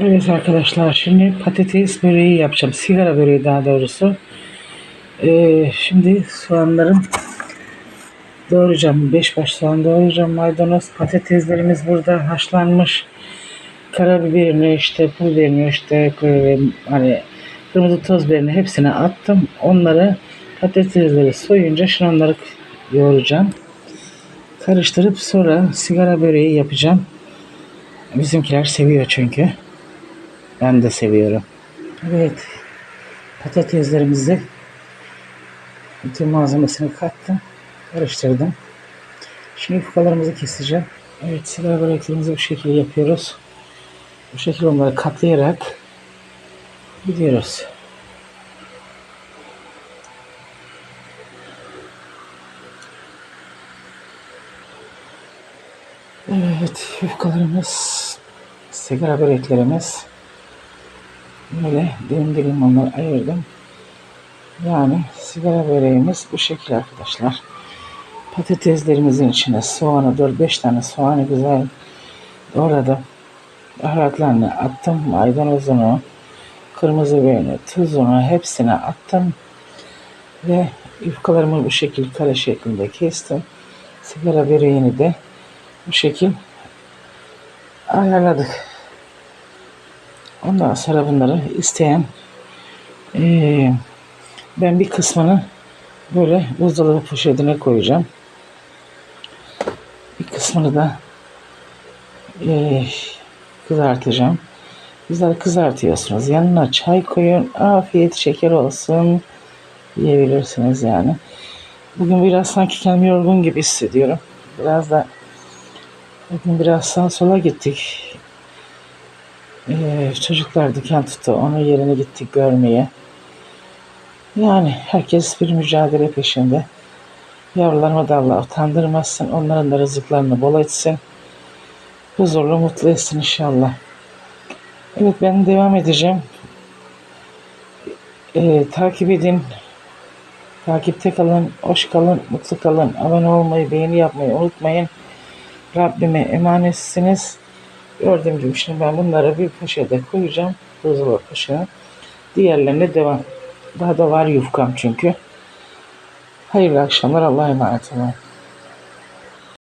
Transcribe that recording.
Evet arkadaşlar şimdi patates böreği yapacağım. Sigara böreği daha doğrusu. Ee, şimdi soğanlarım doğrayacağım. 5 baş soğan doğrayacağım. Maydanoz patateslerimiz burada haşlanmış. Karabiberini işte pul biberini işte hani kırmızı toz biberini hepsine attım. Onları patatesleri soyunca şimdi onları yoğuracağım. Karıştırıp sonra sigara böreği yapacağım. Bizimkiler seviyor çünkü. Ben de seviyorum. Evet. Patateslerimizi bütün malzemesini kattım. Karıştırdım. Şimdi yufkalarımızı keseceğim. Evet sigara böreklerimizi bu şekilde yapıyoruz. Bu şekilde onları katlayarak gidiyoruz. Evet yufkalarımız sigara böreklerimiz böyle dilim dilim onları ayırdım. Yani sigara böreğimiz bu şekil arkadaşlar. Patateslerimizin içine soğanı 4-5 tane soğanı güzel doğradım. Baharatlarını attım. Maydanozunu, kırmızı biberini, tuzunu hepsine attım. Ve yufkalarımı bu şekil kare şeklinde kestim. Sigara böreğini de bu şekil ayarladık. Ondan sonra bunları isteyen eee, ben bir kısmını böyle buzdolabı poşetine koyacağım. Bir kısmını da eee, kızartacağım. Güzel kızartıyorsunuz. Yanına çay koyun. Afiyet şeker olsun. Yiyebilirsiniz yani. Bugün biraz sanki kendimi yorgun gibi hissediyorum. Biraz da bugün biraz sağa sola gittik. Ee, çocuklar diken tuttu. Onun yerine gittik görmeye. Yani herkes bir mücadele peşinde. Yavrularımı da Allah utandırmasın. Onların da rızıklarını bol etsin. Huzurlu mutlu etsin inşallah. Evet ben devam edeceğim. Ee, takip edin. Takipte kalın, hoş kalın, mutlu kalın. Abone olmayı, beğeni yapmayı unutmayın. Rabbime emanetsiniz. Gördüğüm gibi şimdi ben bunları bir poşete koyacağım. Buzdolabı poşete. Diğerlerine devam. Daha da var yufkam çünkü. Hayırlı akşamlar. Allah'a emanet olun.